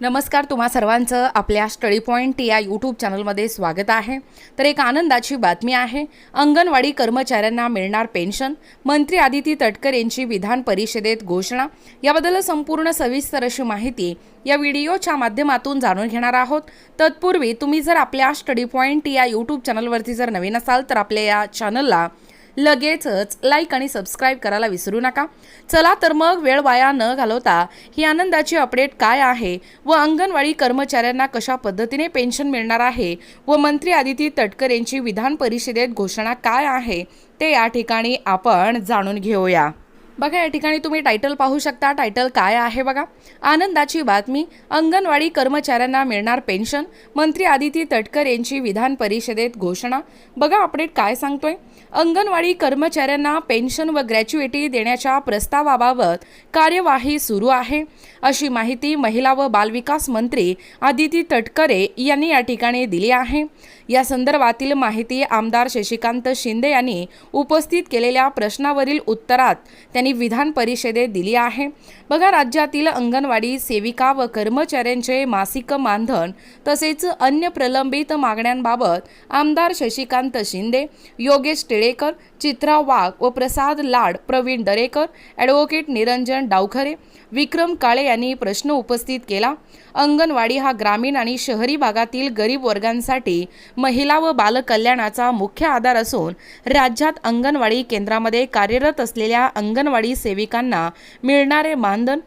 नमस्कार तुम्हा सर्वांचं आपल्या स्टडी पॉईंट या यूट्यूब चॅनलमध्ये स्वागत आहे. तर एक आनंदाची बातमी आहे. अंगणवाडी कर्मचाऱ्यांना मिळणार पेन्शन. मंत्री आदिती तटकर यांची विधान परिषदेत घोषणा. याबद्दल संपूर्ण सविस्तर अशी माहिती या व्हिडिओच्या माध्यमातून जाणून घेणार आहोत. तत्पूर्वी तुम्ही जर आपल्या स्टडी पॉईंट या यूट्यूब चॅनलवरती जर नवीन असाल तर आपल्या या चॅनलला लगेचच लाईक आणि सबस्क्राईब करायला विसरू नका. चला तर मग वेळ वाया न घालवता ही आनंदाची अपडेट काय आहे व अंगणवाडी कर्मचाऱ्यांना कशा पद्धतीने पेन्शन मिळणार आहे व मंत्री आदिती तटकर यांची विधान परिषदेत घोषणा काय आहे ते या ठिकाणी आपण जाणून घेऊया. बघा या ठिकाणी तुम्ही टायटल पाहू शकता. टायटल काय आहे बघा? आनंदाची बातमी. अंगणवाडी कर्मचाऱ्यांना मिळणार पेन्शन मंत्री आदिती तटकर यांची विधान परिषदेत घोषणा. बघा अपडेट काय सांगतोय? अंगणवाडी कर्मचाऱ्यांना पेन्शन व ग्रॅच्युएटी देण्याच्या प्रस्तावाबाबत कार्यवाही सुरू आहे. अशी माहिती महिला व बालविकास मंत्री आदिती तटकरे यांनी या ठिकाणी दिली आहे. या संदर्भातील माहिती आमदार शशिकांत शिंदे यांनी उपस्थित केलेल्या प्रश्नावरील उत्तरात त्यांनी विधान परिषदेत दिली आहे. बघा राज्यातील अंगणवाडी सेविका व कर्मचाऱ्यांचे मासिक मानधन तसेच अन्य प्रलंबित मागण्यांबाबत आमदार शशिकांत शिंदे योगेश टिळेकर चित्रा वाघ व प्रसाद लाड प्रवीण दरेकर ॲडव्होकेट निरंजन डावखरे विक्रम काळे यांनी प्रश्न उपस्थित केला. अंगणवाडी हा ग्रामीण आणि शहरी भागातील गरीब वर्गांसाठी महिला व बालकल्याणाचा मुख्य आधार असून राज्यात अंगणवाडी केंद्रामध्ये कार्यरत असलेल्या अंगणवाडी सेविकांना मिळणारे मानधन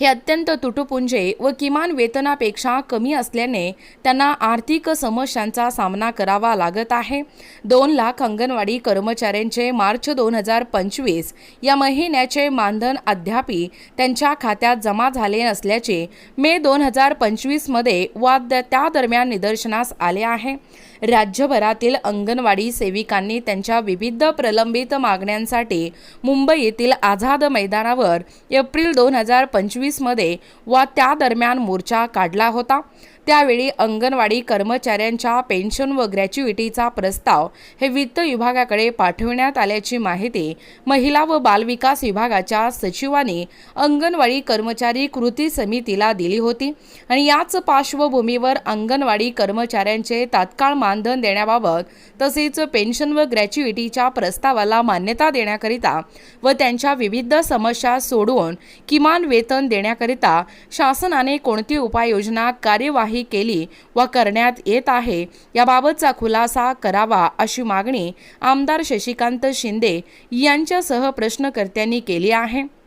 हे अत्यंत तुटपुंजे व किमान वेतनापेक्षा कमी असल्याने त्यांना आर्थिक समस्यांचा सामना करावा लागत आहे. दोन लाख अंगणवाडी कर्मचाऱ्यांचे मार्च दोन हजार पंचवीस या महिन्याचे मानधन अद्यापी त्यांच्या खात्यात जमा झाले नसल्याचे मे दोन हजार पंचवीसमध्ये वाद त्या दरम्यान निदर्शनास आले आहे. राज्यभरातील अंगणवाडी सेविकांनी त्यांच्या विविध प्रलंबित मागण्यांसाठी मुंबई येथील आझाद मैदानावर एप्रिल दोन हजार पंचवीसमध्ये वा त्या दरम्यान मोर्चा काढला होता. त्यावेळी अंगणवाडी कर्मचाऱ्यांच्या पेन्शन व ग्रॅच्युइटीचा प्रस्ताव हे वित्त विभागाकडे पाठविण्यात आल्याची माहिती महिला व बालविकास विभागाच्या सचिवांनी अंगणवाडी कर्मचारी कृती समितीला दिली होती आणि याच पार्श्वभूमीवर अंगणवाडी कर्मचाऱ्यांचे तात्काळ मानधन देण्याबाबत तसेच पेन्शन व ग्रॅच्युइटीच्या प्रस्तावाला मान्यता देण्याकरिता व त्यांच्या विविध समस्या सोडवून किमान वेतन देण्याकरिता शासनाने कोणती उपाययोजना कार्यवाही केली व करण्यात येत आहे. याबाबतचा खुलासा करावा अशी मागणी आमदार शशिकांत शिंदे यांच्यासह प्रश्नकर्त्यांनी केली आहे.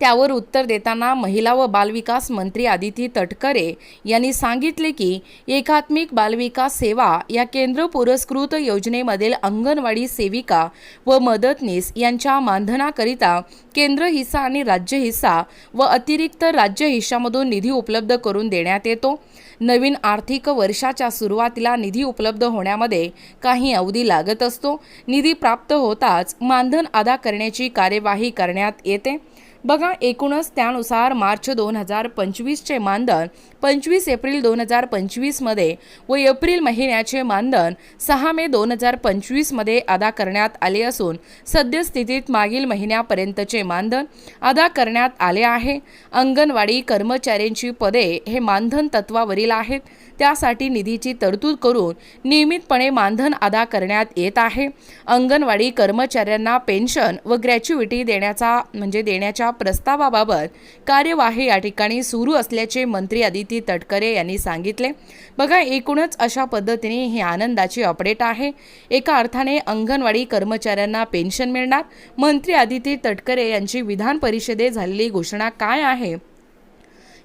त्यावर उत्तर देताना महिला व बालविकास मंत्री आदिती तटकरे यांनी सांगितले की एकात्मिक बालविकास सेवा या केंद्र पुरस्कृत योजनेमधील अंगणवाडी सेविका व मदतनीस यांच्या मानधनाकरिता केंद्र हिस्सा आणि राज्य हिस्सा व अतिरिक्त राज्य हिस्सामधून निधी उपलब्ध करून देण्यात येतो. नवीन आर्थिक वर्षाच्या सुरुवातीला निधी उपलब्ध होण्यामध्ये काही अवधी लागत असतो. निधी प्राप्त होताच मानधन अदा करण्याची कार्यवाही करण्यात येते. बघा एकूणच त्यानुसार मार्च दोन हजार पंचवीसचे मानधन पंचवीस एप्रिल दोन हजार पंचवीसमध्ये व एप्रिल महिन्याचे मानधन सहा मे दोन हजार पंचवीसमध्ये अदा करण्यात आले असून सद्यस्थितीत मागील महिन्यापर्यंतचे मानधन अदा करण्यात आले आहे. अंगणवाडी कर्मचाऱ्यांची पदे हे मानधन तत्वावरील आहेत. त्यासाठी निधीची तरतूद करून नियमितपणे मानधन अदा करण्यात येत आहे. अंगणवाडी कर्मचाऱ्यांना पेन्शन व ग्रॅच्युइटी देण्याचा म्हणजे देण्याच्या प्रस्तावाबाबत कार्यवाही या ठिकाणी सुरू असल्याचे मंत्री आदिती तटकरे यांनी सांगितले. बघा एकूणच अशा पद्धतीने ही आनंदाची अपडेट आहे. एका अर्थाने अंगणवाडी कर्मचाऱ्यांना पेन्शन मिळणार. मंत्री आदिती तटकरे यांची विधान परिषदेत झालेली घोषणा काय आहे?